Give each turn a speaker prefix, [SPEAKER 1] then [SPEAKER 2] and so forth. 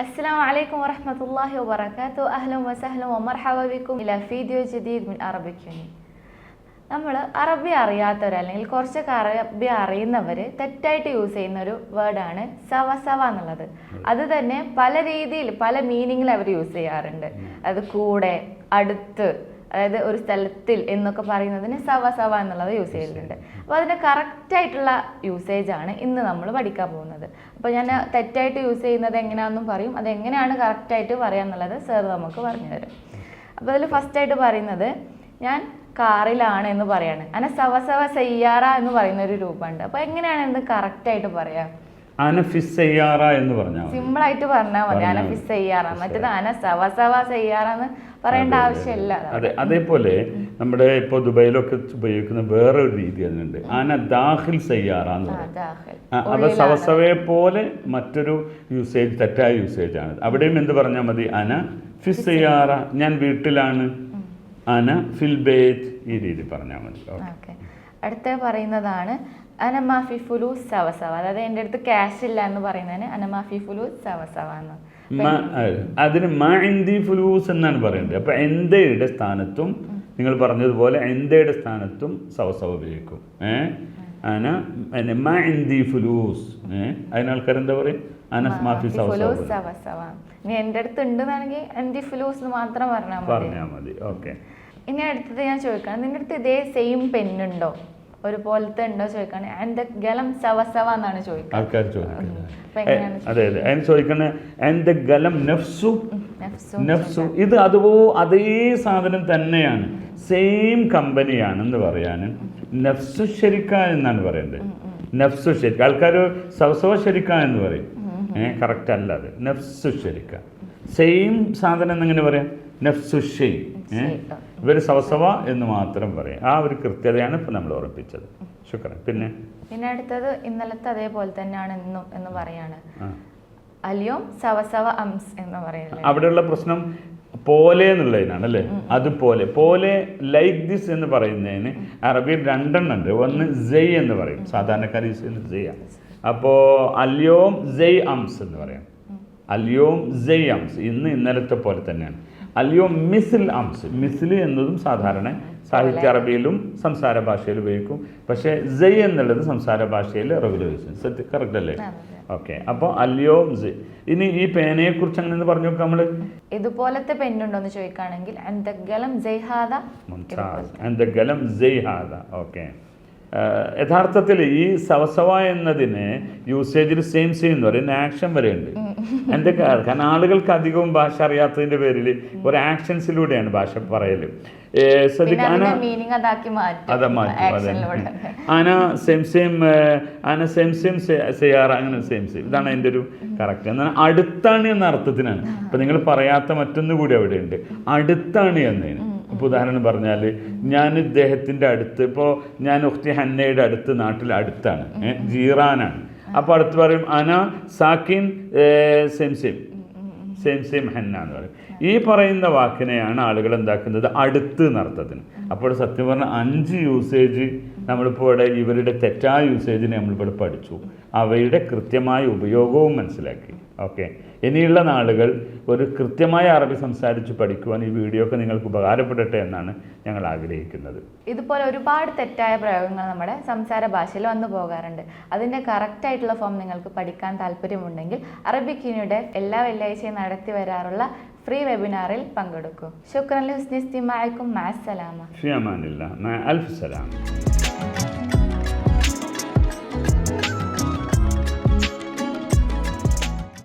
[SPEAKER 1] السلام عليكم ورحمة الله وبركاته أهلا وسهلا ومرحبا بكم إلى فيديو جديد من Arabic Uni നമ്മൾ അറബി അറിയാത്തവർ അല്ലെങ്കിൽ കുറച്ചൊക്കെ അറബി അറിയുന്നവർ തെറ്റായിട്ട് യൂസ് ചെയ്യുന്ന ഒരു വേർഡാണ് സവ സവ എന്നുള്ളത് അത് തന്നെ പല രീതിയിൽ പല മീനിങ്ങിൽ അവർ യൂസ് ചെയ്യാറുണ്ട് അത് കൂടെ അടുത്ത് അതായത് ഒരു സ്ഥലത്തിൽ എന്നൊക്കെ പറയുന്നതിന് സവ സവ എന്നുള്ളത് യൂസ് ചെയ്തിട്ടുണ്ട്. അപ്പോൾ അതിന്റെ കറക്റ്റായിട്ടുള്ള യൂസേജ് ആണ് ഇന്ന് നമ്മൾ പഠിക്കാൻ പോകുന്നത്. അപ്പോൾ ഞാൻ തെറ്റായിട്ട് യൂസ് ചെയ്യുന്നത് എങ്ങനെയാണെന്നും പറയും. അത് എങ്ങനെയാണ് കറക്റ്റായിട്ട് പറയാന്നുള്ളത് സാർ നമുക്ക് പറഞ്ഞു തരും. അപ്പോൾ അതിൽ ഫസ്റ്റായിട്ട് പറയുന്നത് ഞാൻ കാറിലാണ് എന്ന് പറയാണ്. അങ്ങനെ സവ സവ സയ്യാറ എന്ന് പറയുന്ന ഒരു രൂപമുണ്ട്. അപ്പോൾ എങ്ങനെയാണ് ഇത് കറക്റ്റായിട്ട് പറയാ
[SPEAKER 2] അനഫിസ് സയ്യാറ എന്ന് പറഞ്ഞാൽ
[SPEAKER 1] സിമ്പിൾ ആയിട്ട് പറഞ്ഞാൽ മതി. അനഫിസ്
[SPEAKER 2] മതി.
[SPEAKER 1] സയ്യാറ. മറ്റേത് സവ സവ സയ്യാറ എന്ന് പറയേണ്ട ആവശ്യമില്ല.
[SPEAKER 2] അതെ. അതേപോലെ നമ്മുടെ ഇപ്പോൾ ദുബൈയിലൊക്കെ ഉപയോഗിക്കുന്ന വേറെ ഒരു രീതി അതിനുണ്ട്. അന ദാഹിൽ സയ്യാറ എന്ന് പറയും. അവ. സവസവയെ പോലെ മറ്റൊരു യൂസേജ് തെറ്റായ യൂസേജ് ആണ്. അവിടെയും എന്ത് പറഞ്ഞാൽ മതി? അന ഫിസ് സയ്യാറ. ഞാൻ വീട്ടിലാണ്. അന ഫിൽ ബേറ്റ് ഈ രീതി പറഞ്ഞാൽ മതി. ഓക്കെ.
[SPEAKER 1] അടുത്ത പറയുന്നതാണ് അനമാഫി ഫുലു സവ സവ. അതായത് എന്റെ അടുത്ത് ക്യാഷ് ഇല്ല എന്ന് പറയുന്നതിന് അനമാഫി ഫുലു സവ സവ എന്ന്.
[SPEAKER 2] അതിന് മഇന്ദി ഫുലൂസ് എന്നാണ് പറയുന്നത് അപ്പൊ എന്തയുടെ സ്ഥാനത്തും നിങ്ങൾ പറഞ്ഞതുപോലെ എന്തയുടെ സ്ഥാനത്തും സവസവ ഉപയോഗിക്കും. ഏ? അന പിന്നെ മഇന്ദി ഫുലൂസ്. ഏ? അതിന് ആൾക്കാർ എന്താ പറയും? അനസ് മാഫി സവസവ
[SPEAKER 1] ഇനി എന്റെ അടുത്ത് ഉണ്ടെന്നാണെങ്കിൽ എന്റെ ഫുലൂസ് എന്ന് മാത്രം പറഞ്ഞാൽ
[SPEAKER 2] പറഞ്ഞാൽ മതി. ഓക്കെ.
[SPEAKER 1] ഇനി അടുത്തത് ഞാൻ ചോദിക്കണം. നിന്റെ അടുത്ത് ഇതേ സെയിം പെണ്ണുണ്ടോ ഒരുപോലത്തെ ഉണ്ടോ ചോദിക്കണ എന്റെ ഗലം സവ സവ എന്നാണ് ചോദിക്കുക
[SPEAKER 2] ആൾക്കാർ ചോദിക്കുന്നത്. അതെ അതെ. അതിന് ചോദിക്കണേ എന്റെ ഗലം നഫ്സു
[SPEAKER 1] നഫ്സും
[SPEAKER 2] ഇത് അതുപോ അതേ സാധനം തന്നെയാണ്. സെയിം കമ്പനിയാണ് എന്ന് പറയാൻ നഫ്സു ശരിക്ക എന്നാണ് പറയേണ്ടത്. നഫ്സു ശരിക്ക ആൾക്കാർ സവസവ ശരിക്ക എന്ന് പറയും. ഏഹ് കറക്റ്റ് അല്ല അത്. നഫ്സു ശരിക്ക സെയിം സാധനം എങ്ങനെ പറയാം? നഫ്സു ഷെയ്.
[SPEAKER 1] ശരി.
[SPEAKER 2] ഇവർ സവസവ എന്ന് മാത്രം പറയും. ആ ഒരു കൃത്യതയാണ് ഇപ്പം നമ്മൾ ഉറപ്പിച്ചത്. ശുക്രൻ പിന്നെ?
[SPEAKER 1] പിന്നെ അടുത്തത് ഇന്നലത്തെ അതേപോലെ തന്നെയാണ് എന്നും എന്ന് പറയാണ്.
[SPEAKER 2] അലിയോ
[SPEAKER 1] അലിയോം സവ സവ അംസ് എന്ന് പറയുന്നത്.
[SPEAKER 2] അവിടെയുള്ള പ്രശ്നം പോലെ എന്നുള്ളതിനാണ് അല്ലേ? അതുപോലെ. പോലെ ലൈക്ക് ദിസ് എന്ന് പറയുന്നതിന് അറബിയിൽ രണ്ടെണ്ണം ഉണ്ട് ഒന്ന് ജയ് എന്ന് പറയും. സാധാരണക്കാർ അപ്പോ അപ്പോൾ അല്യോം ജയ് അംസ് എന്ന് പറയാം. അല്യോം ജയ് അംസ്. ഇന്ന് ഇന്നലത്തെ പോലെ തന്നെയാണ്. അല്യോം മിസിൽ അംസ്. മിസിൽ എന്നതും സാധാരണ സാഹിത്യ അറബിയിലും സംസാര ഭാഷയിൽ ഉപയോഗിക്കും. പക്ഷേ ജയ് എന്നുള്ളത് സംസാര ഭാഷയിൽ റെഗുലർ ഉപയോഗിക്കും സെറ്റ് കറക്റ്റ് അല്ലേ. ഓക്കെ. അപ്പോൾ അല്ലയോ ജയ് ഇനി ഈ പേനയെ കുറിച്ച് അങ്ങനെ പറഞ്ഞു നോക്കാം നമ്മൾ.
[SPEAKER 1] ഇതുപോലത്തെ പെണ്ണുണ്ടോ എന്ന് ചോദിക്കുകയാണെങ്കിൽ അന്തഗലം ജയ്ഹാദ.
[SPEAKER 2] ഓക്കെ. യഥാർത്ഥത്തിൽ ഈ സവസവ എന്നതിന് യൂസേജിൽ സെയിം സെയിം എന്ന് പറയുന്ന ആക്ഷൻ വരെ ഉണ്ട്. എന്റെ കാരണം ആളുകൾക്ക് അധികവും ഭാഷ അറിയാത്തതിന്റെ പേരിൽ ഒരു ആക്ഷൻസിലൂടെയാണ് ഭാഷ പറയൽ അതെ
[SPEAKER 1] മാറ്റും
[SPEAKER 2] അതെ. ആന സെം സെം ആന സെം സെം ചെയ്യാറ അങ്ങനെ സെം സെം. ഇതാണ് അതിന്റെ ഒരു കറക്റ്റ്. എന്നാൽ അടുത്താണ് എന്ന അർത്ഥത്തിനാണ്. അപ്പൊ നിങ്ങൾ പറയാത്ത മറ്റൊന്ന് കൂടി അവിടെ ഉണ്ട് അടുത്താണ് എന്നതിന്. ഇപ്പോൾ ഉദാഹരണം പറഞ്ഞാൽ ഞാൻ ഇദ്ദേഹത്തിന്റെ അടുത്ത് ഇപ്പോ ഞാൻ ഉഖ്തി ഹന്നയുടെ അടുത്ത് നാട്ടിൽ അടുത്താണ്. ജീറാനാണ്. അപ്പോൾ അടുത്ത് പറയും അന സാക്കിൻ സെംസിം സെംസിം ഹന്ന എന്ന് പറയും. ഈ പറയുന്ന വാക്കിനെയാണ് ആളുകൾ എന്താക്കുന്നത്? അടുത്ത് എന്നർത്ഥത്തിന്. അപ്പോൾ സത്യം പറഞ്ഞാൽ അഞ്ച് യൂസേജ് നമ്മളിപ്പോൾ ഇവിടെ ഇവരുടെ തെറ്റായ യൂസേജിനെ നമ്മളിവിടെ പഠിച്ചു. അവയുടെ കൃത്യമായ ഉപയോഗവും മനസ്സിലാക്കി. ഓക്കെ ഇനിയുള്ള നാളുകൾ ഒരു കൃത്യമായ അറബി സംസാരിച്ച് പഠിക്കുവാൻ ഈ വീഡിയോ ഒക്കെ നിങ്ങൾക്ക് ഉപകാരപ്പെടട്ടെ എന്നാണ് ഞങ്ങൾ ആഗ്രഹിക്കുന്നത്.
[SPEAKER 1] ഇതുപോലെ ഒരുപാട് തെറ്റായ പ്രയോഗങ്ങൾ നമ്മുടെ സംസാര ഭാഷയിൽ വന്നു പോകാറുണ്ട്. അതിന്റെ കറക്റ്റായിട്ടുള്ള ഫോം നിങ്ങൾക്ക് പഠിക്കാൻ താല്പര്യമുണ്ടെങ്കിൽ അറബിക് യൂണിയുടെ എല്ലാ വെള്ളിയാഴ്ചയും നടത്തി വരാറുള്ള ഫ്രീ വെബിനാറിൽ പങ്കെടുക്കൂ. ശുക്രൻ ഹുസ്നി
[SPEAKER 2] ഫി അമാനില്ല അൽഫ് സലാം. Bye.